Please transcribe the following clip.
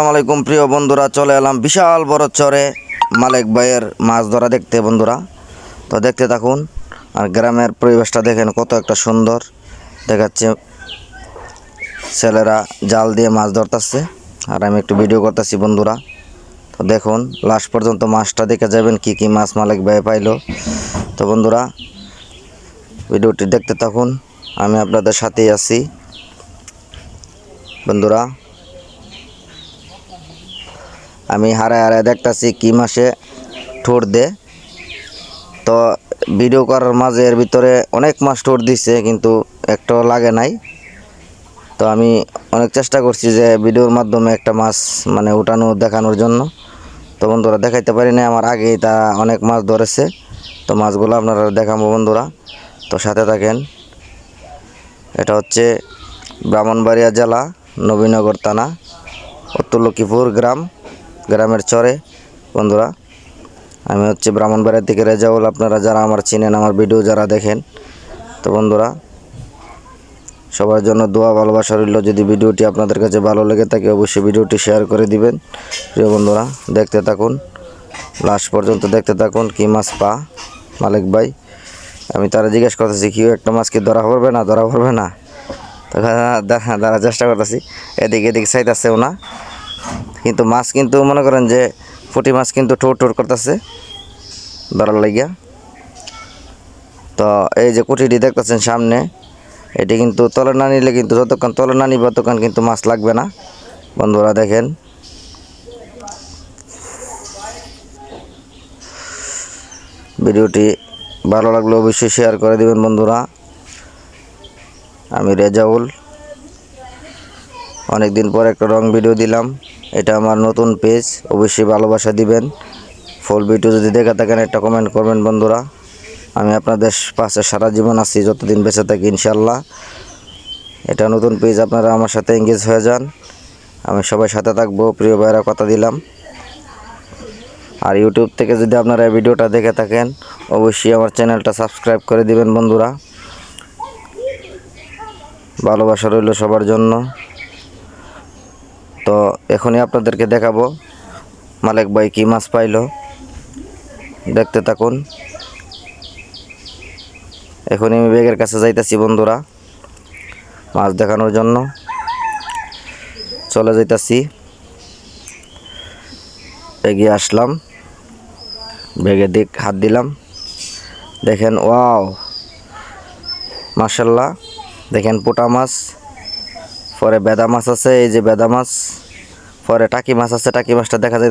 আসসালামু আলাইকুম, প্রিয় বন্ধুরা, চলে এলাম বিশাল বড় চরে মালিক ভাইয়ের মাছ ধরা দেখতে, বন্ধুরা। তো দেখতে থাকুন, আর গ্রামের পরিবেশটা দেখেন কত একটা সুন্দর। দেখাচ্ছে ছেলেরা জাল দিয়ে মাছ ধরতেছে। আর আমি একটু ভিডিও করতেছি, বন্ধুরা। তো দেখুন লাস্ট পর্যন্ত মাছটা দেখে যাবেন কি কি মাছ মালিক ভাই পাইলো। তো বন্ধুরা, ভিডিওটি দেখতে থাকুন, আমি আপনাদের সাথেই আছি। বন্ধুরা আমি হারায় হারায় দেখতাছি কি মাসে ঠোঁট দে। তো ভিডিও করার মাঝে এর ভিতরে অনেক মাছ ঠোঁট দিছে, কিন্তু একটাও লাগে নাই। তো আমি অনেক চেষ্টা করছি যে ভিডিওর মাধ্যমে একটা মাছ মানে উঠানো, দেখানোর জন্য। তো বন্ধুরা, দেখাইতে পারি না আমার আগেই তা অনেক মাছ ধরেছে। তো মাছগুলো আপনারা দেখাবো বন্ধুরা। তো সাথে থাকেন। এটা হচ্ছে ব্রাহ্মণবাড়িয়া জেলা, নবীনগর থানা উত্তর লক্ষ্মীপুর গ্রাম। গ্রামের চরে। বন্ধুরা, আমি হচ্ছে ব্রাহ্মণবাড়িয়া থেকে রেজাউল। আপনারা যারা আমার চিনেন, আমার ভিডিও যারা দেখেন, তো বন্ধুরা, সবার জন্য দোয়া, ভালোবাসা রইল। যদি ভিডিওটি আপনাদের কাছে ভালো লেগে থাকে, অবশ্যই ভিডিওটি শেয়ার করে দিবেন। প্রিয় বন্ধুরা, দেখতে থাকুন, লাস্ট পর্যন্ত দেখতে থাকুন কি মাছ পা, মালিক ভাই। আমি তারা জিজ্ঞেস করতেছি কেউ একটা মাছ কি ধরা পড়বে না, ধরা পড়বে না? তো দেখা ধরা চেষ্টা করতেছি। এদিকে এদিকে চাইতেছেও না। কিন্তু মাছ কিন্তু মনে করেন যে পুঁটি মাছ কিন্তু ঠোঁট ঠোঁট করতেছে। ধরার লাগিয়া। তো এই যে কুটিটি দেখতেছেন সামনে, এটি কিন্তু তলে না নিলে কিন্তু যতক্ষণ তলে না নিবে ততক্ষণ কিন্তু মাছ লাগবে না। বন্ধুরা দেখেন। ভিডিওটি ভালো লাগলে অবশ্যই শেয়ার করে দিবেন বন্ধুরা। আমি রেজাউল। অনেক দিন পর একটা রং ভিডিও দিলাম। এটা আমার নতুন পেজ অবশ্যই ভালোবাসা দিবেন। ফুল ভিডিও যদি দেখে থাকেন, একটা কমেন্ট করবেন বন্ধুরা। আমি আপনাদের পাশে সারা জীবন আছি, যতদিন বেঁচে থাকি ইনশাল্লাহ এটা নতুন পেজ আপনারা আমার সাথে এঙ্গেজ হয়ে যান। আমি সবাই সাথে থাকব, প্রিয় ভাইরা কথা দিলাম। আর ইউটিউব থেকে যদি আপনারা এই ভিডিওটা দেখে থাকেন, অবশ্যই আমার চ্যানেলটা সাবস্ক্রাইব করে দিবেন বন্ধুরা। ভালোবাসা রইল সবার জন্য। তো এখনই আপনাদেরকে দেখাবো। মালিক ভাই কী মাছ পাইলো। দেখতে থাকুন। এখনই আমি ব্যাগের কাছে যাইতেছি বন্ধুরা, মাছ দেখানোর জন্য। চলে যাইতাছি। এগিয়ে আসলাম। ব্যাগের দিক হাত দিলাম। দেখেন, ওয়াও! মার্শাল্লাহ দেখেন পোটা মাছ। পরে বেদা মাছ আছে, এই যে বেদা মাছ, পরে টাকি মাছ আছে, টাকি মাছটা দেখা যায়